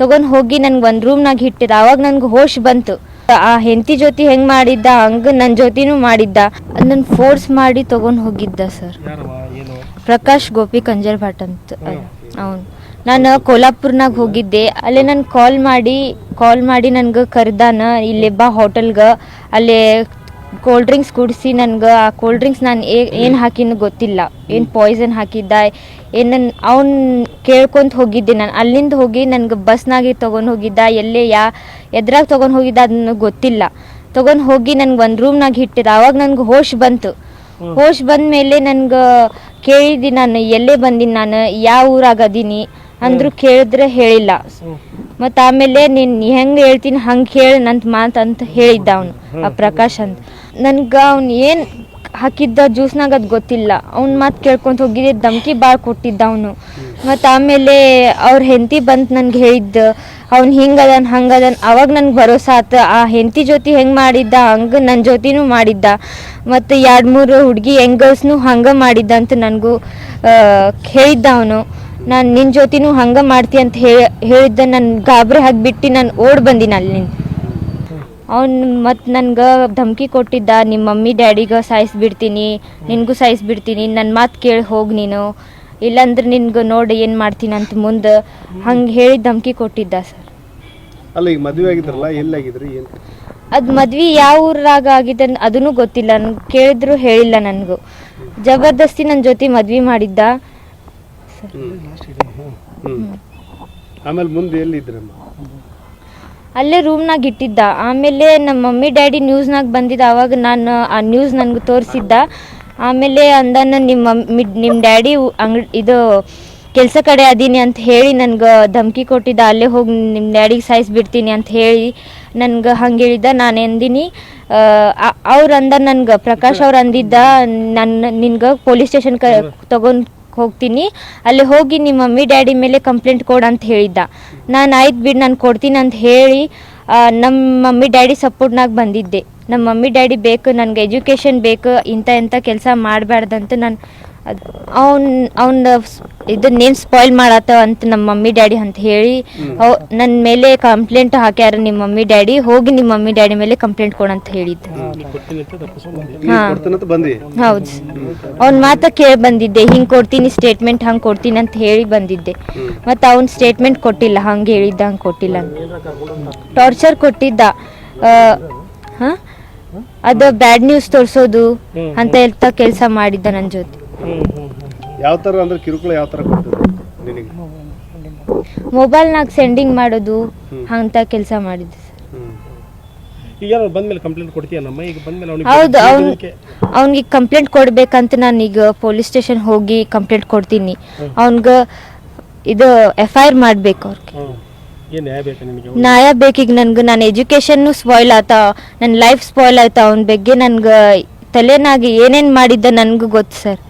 ತಗೊಂಡ್ ಹೋಗಿ ನನ್ಗೆ ಒಂದು ರೂಮ್ನಾಗ ಇಟ್ಟಿದ ಅವಾಗ ನನ್ಗೆ ಹೋಶ್ ಬಂತು. ಆ ಹೆಂಡತಿ ಜೊತೆ ಹೆಂಗ್ ಮಾಡಿದ್ದ ಹಂಗೆ ನನ್ನ ಜೊತೆನೂ ಮಾಡಿದ್ದ. ನನ್ನ ಫೋರ್ಸ್ ಮಾಡಿ ತಗೊಂಡ್ ಹೋಗಿದ್ದ ಸರ್. ಪ್ರಕಾಶ್ ಗೋಪಿ ಕಂಜರ್ ಭಟ್ ಅಂತ ಅವನು ನಾನು ಕೋಲ್ಹಾಪುರ್ನಾಗ ಹೋಗಿದ್ದೆ. ಅಲ್ಲೇ ನಾನು ಕಾಲ್ ಮಾಡಿ ಕಾಲ್ ಮಾಡಿ ನನ್ಗೆ ಕರ್ದಾನ. ಇಲ್ಲೇ ಬಾ ಹೋಟೆಲ್ಗೆ ಅಲ್ಲೇ ಕೋಲ್ಡ್ ಡ್ರಿಂಕ್ಸ್ ಕುಡಿಸಿ ನನ್ಗೆ ಆ ಕೋಲ್ಡ್ ಡ್ರಿಂಕ್ಸ್ ನಾನು ಏನು ಹಾಕಿನ ಗೊತ್ತಿಲ್ಲ. ಏನು ಪಾಯ್ಸನ್ ಹಾಕಿದ್ದ ಏನು ಅವ್ನು ಕೇಳ್ಕೊಂತ ಹೋಗಿದ್ದೆ ನಾನು. ಅಲ್ಲಿಂದ ಹೋಗಿ ನನ್ಗೆ ಬಸ್ನಾಗೆ ತೊಗೊಂಡು ಹೋಗಿದ್ದ ಎಲ್ಲೇ ಯಾ ಎದ್ರಾಗ ತೊಗೊಂಡು ಹೋಗಿದ್ದ ಅದನ್ನ ಗೊತ್ತಿಲ್ಲ. ತೊಗೊಂಡು ಹೋಗಿ ನನ್ಗೆ ಒಂದು ರೂಮ್ನಾಗ ಇಟ್ಟಿದ್ದ ಆವಾಗ ನನಗೆ ಹೋಶ್ ಬಂತು. ಹೋಶ್ ಬಂದ ಮೇಲೆ ನನ್ಗೆ ಕೇಳಿದಿ ನಾನು ಎಲ್ಲೇ ಬಂದೀನಿ ನಾನು ಯಾವ ಊರಾಗ ಅದೀನಿ ಅಂದ್ರು ಕೇಳಿದ್ರೆ ಹೇಳಿಲ್ಲ. ಮತ್ತು ಆಮೇಲೆ ನೀನು ಹೆಂಗೆ ಹೇಳ್ತೀನಿ ಹಂಗೆ ಹೇಳಿ ನಂತ ಮಾತು ಅಂತ ಹೇಳಿದ್ದ ಅವನು, ಆ ಪ್ರಕಾಶ್ ಅಂತ. ನನ್ಗೆ ಅವ್ನು ಏನು ಹಾಕಿದ್ದ ಜ್ಯೂಸ್ನಾಗ ಅದು ಗೊತ್ತಿಲ್ಲ. ಅವ್ನ ಮಾತು ಕೇಳ್ಕೊಂತ ಹೋಗಿದ್ದೆ ಧಮಕಿ ಭಾಳ ಕೊಟ್ಟಿದ್ದ ಅವನು. ಮತ್ತು ಆಮೇಲೆ ಅವ್ರ ಹೆಂಡತಿ ಬಂತು ನನ್ಗೆ ಹೇಳಿದ್ದ, ಅವ್ನು ಹಿಂಗದನ್ ಹಂಗದನ್, ಅವಾಗ ನನಗೆ ಭರೋಸಾ ಆತ, ಆ ಹೆಂಡತಿ ಜೊತೆ ಹೆಂಗೆ ಮಾಡಿದ್ದ, ಹಂಗೆ ನನ್ನ ಜೊತೆನೂ ಮಾಡಿದ್ದ. ಮತ್ತು ಎರಡು ಮೂರು ಹುಡುಗಿ ಹೆಂಗಸ್ನು ಹಂಗೆ ಮಾಡಿದ್ದ ಅಂತ ನನಗೂ ಹೇಳಿದ್ದ ಅವನು. ನಾನು ನಿನ್ನ ಜೊತೆನೂ ಹಂಗೆ ಮಾಡ್ತಿ ಅಂತ ಹೇಳಿ ಹೇಳಿದ್ದ ನನ್ನ ಗಾಬರಿ ಹಾಕಿಬಿಟ್ಟು ನಾನು ಓಡ್ ಬಂದಿನ ಅಲ್ಲಿ ಅವ್ನು ಮತ್ತು ನನ್ಗೆ ಧಮಕಿ ಕೊಟ್ಟಿದ್ದ ನಿಮ್ಮ ಮಮ್ಮಿ ಡ್ಯಾಡಿಗೆ ಸಾಯಿಸ್ಬಿಡ್ತೀನಿ ನಿನಗೂ ಸಾಯಿಸ್ಬಿಡ್ತೀನಿ ನನ್ನ ಮಾತು ಕೇಳಿ ಹೋಗಿ ನೀನು. ಇಲ್ಲಾಂದ್ರೆ ನಿನ್ಗೆ ನೋಡಿ ಏನು ಮಾಡ್ತೀನಿ ಅಂತ ಮುಂದೆ ಹಂಗೆ ಹೇಳಿ ಧಮಕಿ ಕೊಟ್ಟಿದ್ದ ಸರ್. ಅಲ್ಲ ಈಗ ಮದುವೆ ಆಗಿದ್ರಲ್ಲ ಎಲ್ಲಾಗಿದ್ರಿ ಏನು? ಅದು ಮದ್ವೆ ಯಾವ ಊರಾಗ ಆಗಿದೆ ಅದನ್ನು ಗೊತ್ತಿಲ್ಲ ನನ್ಗೆ ಕೇಳಿದ್ರು ಹೇಳಿಲ್ಲ ನನಗೂ. ಜಬರ್ದಸ್ತಿ ನನ್ನ ಜೊತೆ ಮದ್ವೆ ಮಾಡಿದ್ದ. ಹ್ಮ್. ಆಮೇಲೆ ಮುಂದೆ ಎಲ್ಲಿದ್ರಮ್ಮ? ಅಲ್ಲೇ ರೂಮ್ನಾಗ ಇಟ್ಟಿದ್ದ. ಆಮೇಲೆ ನಮ್ಮ ಮಮ್ಮಿ ಡ್ಯಾಡಿ ನ್ಯೂಸ್ನಾಗ ಬಂದಿದ್ದ. ಅವಾಗ ನಾನು ಆ ನ್ಯೂಸ್ ನನಗೆ ತೋರಿಸಿದ್ದ. ಆಮೇಲೆ ಅಂದನ ನಿಮ್ಮ ಮಮ್ಮಿ ನಿಮ್ಮ ಡ್ಯಾಡಿ ಅಂಗಡಿ ಇದು ಕೆಲಸ ಕಡೆ ಅದೀನಿ ಅಂತ ಹೇಳಿ ನನ್ಗೆ ಧಮಕಿ ಕೊಟ್ಟಿದ್ದ. ಅಲ್ಲೇ ಹೋಗಿ ನಿಮ್ಮ ಡ್ಯಾಡಿಗೆ ಸಾಯಿಸ್ಬಿಡ್ತೀನಿ ಅಂತ ಹೇಳಿ ನನ್ಗೆ ಹಂಗೆ ಹೇಳಿದ್ದ. ನಾನು ಎಂದಿನಿ ಅವ್ರು ಅಂದ ನನ್ಗೆ ಪ್ರಕಾಶ್ ಅವ್ರು ಅಂದಿದ್ದ. ನನ್ನ ನಿನ್ಗೆ ಪೊಲೀಸ್ ಸ್ಟೇಷನ್ ಕ ತಗೊಂಡು ಹೋಗ್ತೀನಿ. ಅಲ್ಲಿ ಹೋಗಿ ನಿಮ್ಮ ಮಮ್ಮಿ, ಡ್ಯಾಡಿ ಮೇಲೆ ಕಂಪ್ಲೇಂಟ್ ಕೊಡು ಅಂತ ಹೇಳಿದ್ದ. ನಾನು ಆಯ್ತು ಬಿಡು, ನಾನು ಕೊಡ್ತೀನಿ ಅಂತ ಹೇಳಿ ನಮ್ಮ ಮಮ್ಮಿ, ಡ್ಯಾಡಿ ಸಪೋರ್ಟ್ನಾಗ ಬಂದಿದ್ದೆ. ನಮ್ಮ ಮಮ್ಮಿ, ಡ್ಯಾಡಿ ಬೇಕು, ನನಗೆ ಎಜುಕೇಷನ್ ಬೇಕು ಇಂಥ ಇಂಥ ಕೆಲಸ ಮಾಡಬಾರ್ದಂತ ನಾನು ಅದು ಅವ್ನ ಅವ್ನ ಇದು ನೇಮ್ ಸ್ಪಾಯ್ಲ್ ಮಾಡತ್ತ ಅಂತ ನಮ್ಮ ಮಮ್ಮಿ ಡ್ಯಾಡಿ ಅಂತ ಹೇಳಿ ಅವ್ ನನ್ನ ಮೇಲೆ ಕಂಪ್ಲೇಂಟ್ ಹಾಕ್ಯಾರ ನಿಮ್ಮ ಮಮ್ಮಿ ಡ್ಯಾಡಿ ಹೋಗಿ ನಿಮ್ಮ ಮಮ್ಮಿ ಡ್ಯಾಡಿ ಮೇಲೆ ಕಂಪ್ಲೇಂಟ್ ಕೊಡಂತ ಹೇಳಿದ್ದು. ಹೌದು. ಅವ್ನ ಮಾತ ಕೇಳಿ ಬಂದಿದ್ದೆ ಹಿಂಗೆ ಕೊಡ್ತೀನಿ ಸ್ಟೇಟ್ಮೆಂಟ್ ಹಂಗೆ ಕೊಡ್ತೀನಿ ಅಂತ ಹೇಳಿ ಬಂದಿದ್ದೆ. ಮತ್ತು ಅವ್ನ ಸ್ಟೇಟ್ಮೆಂಟ್ ಕೊಟ್ಟಿಲ್ಲ ಹಂಗೆ ಹೇಳಿದ್ದ ಹಂಗೆ ಕೊಟ್ಟಿಲ್ಲ ಟಾರ್ಚರ್ ಕೊಟ್ಟಿದ್ದ. ಹಾಂ? ಅದು ಬ್ಯಾಡ್ ನ್ಯೂಸ್ ತೋರಿಸೋದು ಅಂತ ಹೇಳ್ತಾ ಕೆಲಸ ಮಾಡಿದ್ದ ನನ್ನ ಜೊತೆ. ಯಾವ ಥರ ಅಂದ್ರೆ ಕಿರುಕುಳ ಯಾವ ಥರ ಕೊಡ್ತಿದ್ರು ನಿನಗೆ? ಮೊಬೈಲ್ನಾಗ ಸೆಂಡಿಂಗ್ ಮಾಡೋದು ಅಂತ ಕೆಲಸ ಮಾಡಿದ್ದು. ಸರ್ ಈಗ ಯಾರು ಬಂದ್ಮೇಲೆ ಕಂಪ್ಲೇಂಟ್ ಕೊಡ್ತೀಯ ನಮ್ಮ? ಈಗ ಬಂದ್ಮೇಲೆ ಹೌದು ಅವ್ನ್ ಅವ್ನಿಗೆ ಕಂಪ್ಲೇಂಟ್ ಕೊಡ್ಬೇಕಂತ ನಾನೀಗ ಪೊಲೀಸ್ ಸ್ಟೇಷನ್ ಹೋಗಿ ಕಂಪ್ಲೇಂಟ್ ಕೊಡ್ತೀನಿ. ಅವ್ನ್ಗೆ ಇದು ಎಫ್ ಐ ಆರ್ ಮಾಡ್ಬೇಕು ಅವ್ರಿಗೆ. ಹ್ಮ್. ನ್ಯಾಯ ಬೇಕು ನಿನಗೆ? ನ್ಯಾಯ ಬೇಕೀಗ ನನ್ಗೆ ನನ್ನ ಎಜುಕೇಶನ್ ಸ್ಪಾಯ್ಲ್ ಆತ ನನ್ನ ಲೈಫ್ ಸ್ಪಾಯ್ಲ್ ಆಯ್ತಾ ಅವನ ಬಗ್ಗೆ ನನ್ಗೆ ತಲೆನಾಗಿ ಏನೇನು ಮಾಡಿದ್ದ ನನಗೂ ಗೊತ್ತು ಸರ್